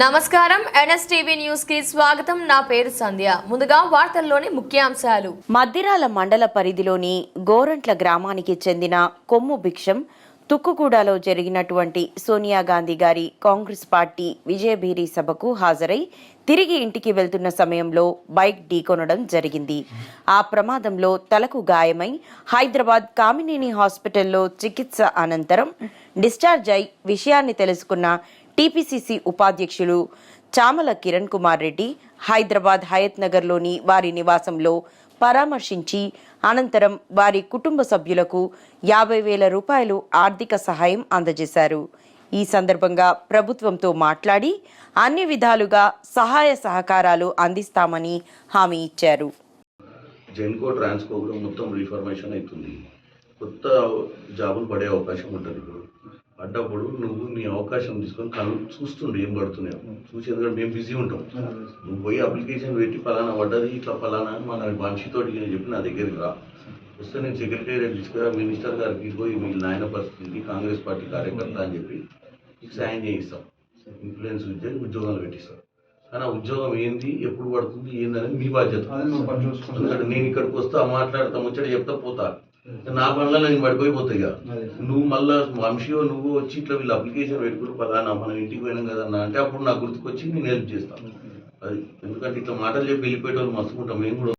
నమస్కారం. ఎన్ఎస్టీవీ న్యూస్కి స్వాగతం. నా పేరు సంధ్య. ముందుగా వార్తల్లోని ముఖ్యాంశాలు. మద్దిరాల మండల పరిధిలోని గోరంట్ల గ్రామానికి చెందిన కొమ్ము భిక్షం తుక్కుగూడలో జరిగినటువంటి సోనియా గాంధీ గారి కాంగ్రెస్ పార్టీ విజయభేరి సభకు హాజరై తిరిగి ఇంటికి వెళ్తున్న సమయంలో బైక్ ఢీకొనడం జరిగింది. ఆ ప్రమాదంలో తలకు గాయమై హైదరాబాద్ కామినేని హాస్పిటల్లో చికిత్స అనంతరం డిశ్చార్జ్ అయి విషయాన్ని తెలుసుకున్న టీపీసీసీ ఉపాధ్యక్షులు చామల కిరణ్ కుమార్ రెడ్డి హైదరాబాద్ హయత్ నగర్లోని వారి నివాసంలో పరామర్శించి అనంతరం వారి కుటుంబ సభ్యులకు యాభై వేల రూపాయలు ఆర్థిక సహాయం అందజేశారు. ఈ సందర్భంగా ప్రభుత్వంతో మాట్లాడి అన్ని విధాలుగా సహాయ సహకారాలు అందిస్తామని హామీ ఇచ్చారు. జెన్కో ట్రాన్స్కో మొత్తం రీఫర్మేషన్ అవుతుంది. కొత్త జాబులు పడే అవకాశం ఉంటుంది. ఇప్పుడు పడ్డప్పుడు నువ్వు నీ అవకాశం తీసుకొని కను చూస్తుండే ఏం పడుతున్నాయో. చూసి ఎందుకంటే మేము బిజీ ఉంటాం. నువ్వు పోయి అప్లికేషన్ పెట్టి పలానా పడ్డది ఇట్లా అని మన వంశీతోటి నేను చెప్పి నా దగ్గరికి రా. వస్తే నేను సెక్రటేరియట్ తీసుకురా మినిస్టర్ గారికి పోయి మీ నాయన పరిస్థితి కాంగ్రెస్ పార్టీ కార్యకర్త అని చెప్పి నీకు సాయం చేయిస్తాం. ఇన్ఫ్లుయెన్స్ ఉద్యోగం ఉద్యోగాలు పెట్టిస్తాం. కానీ ఆ ఉద్యోగం ఏంది ఎప్పుడు పడుతుంది ఏందనేది మీ బాధ్యత. నేను ఇక్కడికి వస్తా మాట్లాడతా ముచ్చట చెప్తా పోతా. నా పనుల నేను పడిపోయిపోతాయి ఇక. నువ్వు మళ్ళా వంశీయో నువ్వు వచ్చి ఇట్లా వీళ్ళు అప్లికేషన్ పెట్టుకుని పలానా మనం ఇంటికి పోయినాం కదన్నా అంటే అప్పుడు నాకు గుర్తుకొచ్చి నేను హెల్ప్ చేస్తాను అది ఎందుకంటే ఇట్లా మాటలు చెప్పి వెళ్ళిపోయేటోళ్ళు మస్తుకుంటాం. మేము కూడా